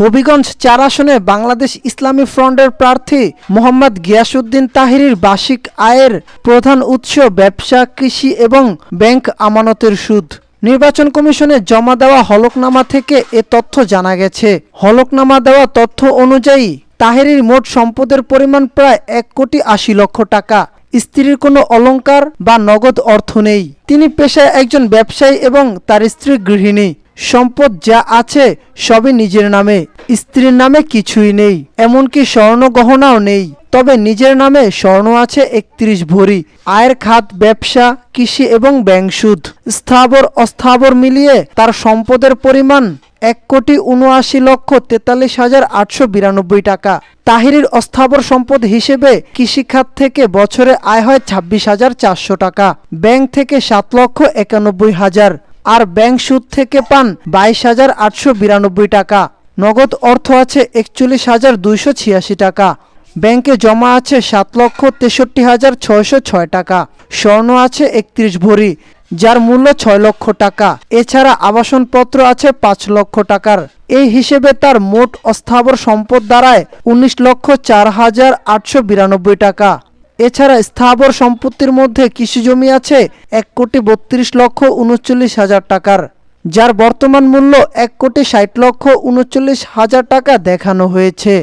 হবিগঞ্জ চার আসনে বাংলাদেশ ইসলামী ফ্রন্টের প্রার্থী মোহাম্মদ গিয়াসউদ্দিন তাহিরির বার্ষিক আয়ের প্রধান উৎস ব্যবসা, কৃষি এবং ব্যাংক আমানতের সুদ। নির্বাচন কমিশনে জমা দেওয়া হলকনামা থেকে এ তথ্য জানা গেছে। হলকনামা দেওয়া তথ্য অনুযায়ী, তাহেরির মোট সম্পদের পরিমাণ প্রায় এক কোটি আশি লক্ষ টাকা। স্ত্রীর কোনো অলংকার বা নগদ অর্থ নেই। তিনি পেশায় একজন ব্যবসায়ী এবং তার স্ত্রী গৃহিণী। সম্পদ যা আছে সবই নিজের নামে। স্ত্রীর নামে কিছুই নেই, এমনকি স্বর্ণ গহনাও নেই। তবে নিজের নামে স্বর্ণ আছে একত্রিশ ভরি, আয়ের খাত, ব্যবসা, কৃষি এবং ব্যাংক সুদ। স্থাবর, অস্থাবর মিলিয়ে তার সম্পদের পরিমাণ এক কোটি উনআশি লক্ষ তেতাল্লিশ হাজার আটশো বিরানব্বই টাকা। তাহিরির অস্থাবর সম্পদ হিসেবে কৃষিখাত থেকে বছরে আয় হয় ছাব্বিশ হাজার চারশো টাকা, ব্যাংক থেকে সাত লক্ষ একানব্বই হাজার। আর ব্যাংক সুদ থেকে পান বাইশ হাজার আটশো বিরানব্বই টাকা। নগদ অর্থ আছে একচল্লিশ হাজার দুইশো ছিয়াশি টাকা। ব্যাংকে জমা আছে সাত লক্ষ তেষট্টি হাজার ছয়শো ছয় টাকা। স্বর্ণ আছে একত্রিশ ভরি, যার মূল্য ছয় লক্ষ টাকা। এছাড়া আবাসনপত্র আছে পাঁচ লক্ষ টাকার। এই হিসেবে তার মোট অস্থাবর সম্পদ দাঁড়ায় উনিশ লক্ষ চার হাজার আটশো বিরানব্বই টাকা। এছাড়া স্থাবর সম্পত্তির মধ্যে কৃষি জমি আছে এক কোটি বত্রিশ লক্ষ উনচল্লিশ হাজার টাকার, যার বর্তমান মূল্য এক কোটি ষাট লক্ষ উনচল্লিশ হাজার টাকা দেখানো হয়েছে।